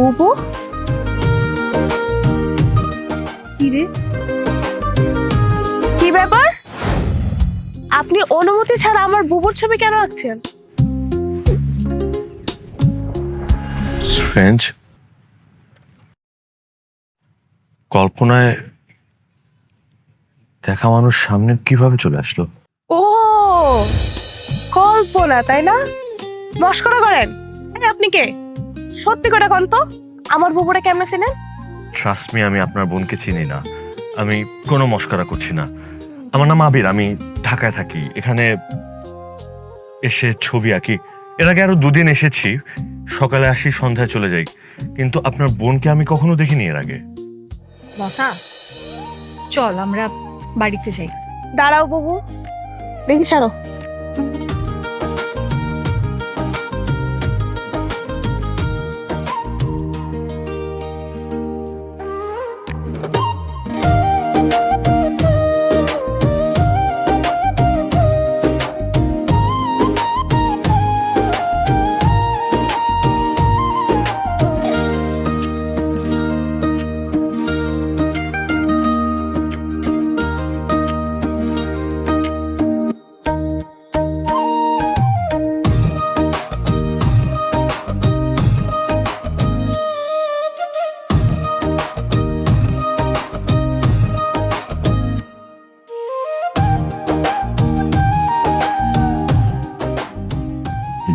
বুবু কি ব্যাপার? আপনি অনুমতি ছাড়া আমার বুবুর ছবি কেন আঁকছেন? স্ট্রেঞ্জ কল্পনায় দেখা মানুষ সামনে কীভাবে চলে আসলো? ও কল্পনা তাই না? মস্করা করেন। আপনি কে? সত্যি করে কোন তো? আমার বুবুরে কেমনে চিনেন? ট্রাস্ট মি আমি আপনার বোনকে চিনি না। আমি কোনো মস্করা করছি না। আমার নাম আবির আমি ঢাকায় থাকি। এখানে এসে ছবি আঁকি। এর আগে আরও দুদিন এসেছি। সকালে আসি সন্ধ্যায় চলে যাই। কিন্তু আপনার বোনকে আমি কখনো দেখিনি এর আগে। লতা চল আমরা বাড়িতে যাই। দাঁড়াও বাবু। দেখি ছাড়ো।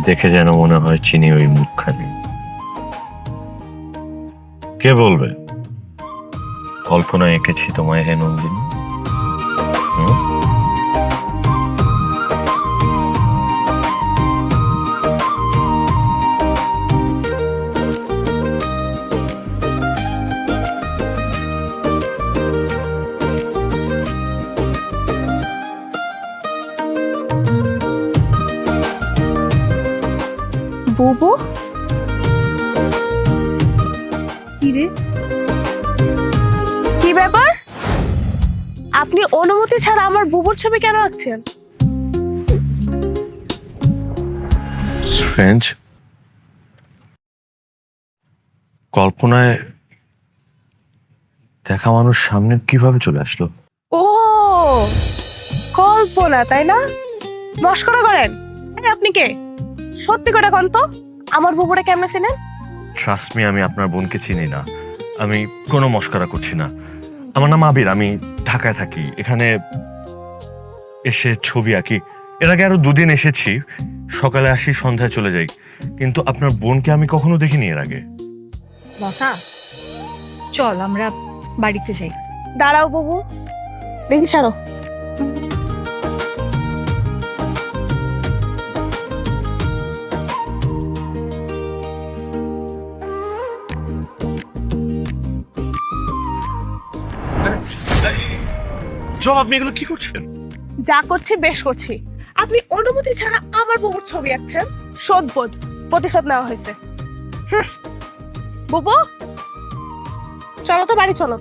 দেখে যেন মনে হয় চিনি ওই মুখখানি। কে বলবে? কল্পনা এঁকেছি তোমায় হে নন্দিনী। বুবু কি কি ব্যাপার? আপনি অনুমতি ছাড়া আমার বুবুর ছবি কেন আঁকছেন? স্ট্রেঞ্জ কল্পনায় দেখা মানুষ সামনে কীভাবে চলে আসলো? ও কল্পনা তাই না? মস্করা করেন। আপনি কে? সত্যি করে কোন তো আমার বুবুরে কেমনে চিনেন? ট্রাস্ট মি আমি আপনার বোনকে চিনি না। আমি কোনো মস্করা করছি না। আমার নাম আবির আমি ঢাকায় থাকি। এখানে এসে ছবি আঁকি। এর আগে আরও দুদিন এসেছি। সকালে আসি সন্ধ্যায় চলে যাই। কিন্তু আপনার বোনকে আমি কখনো দেখিনি এর আগে। লতা চল আমরা বাড়িতে যাই। দাঁড়াও বাবু দেখি ছাড়ো জব আপনি এগুলো কি করছেন যা করছি, বেশ করছি। আপনি অনুমতি ছাড়া আমার বুবুর ছবি আঁকছেন? শোধবোধ প্রতিশোধ নেওয়া হয়েছে। বুবু, চলো তো বাড়ি, চলো।